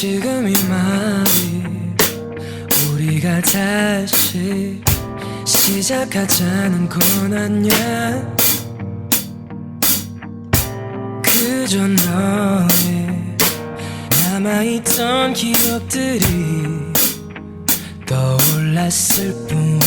지금 이 마음이 우리가 다시 시작하자는 건 아냐 그저 너의 남아있던 기억들이 떠올랐을 뿐.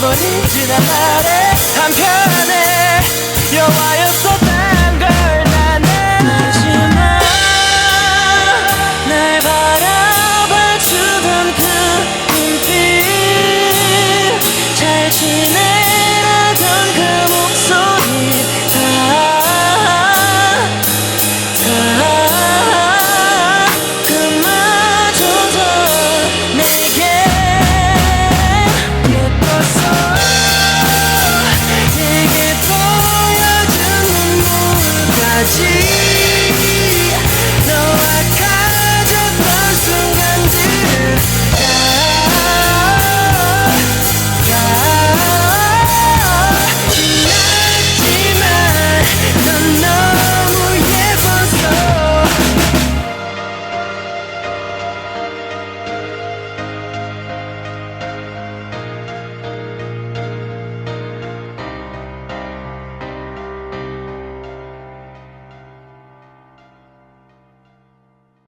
가버린 지난 날의 한편에 여와였던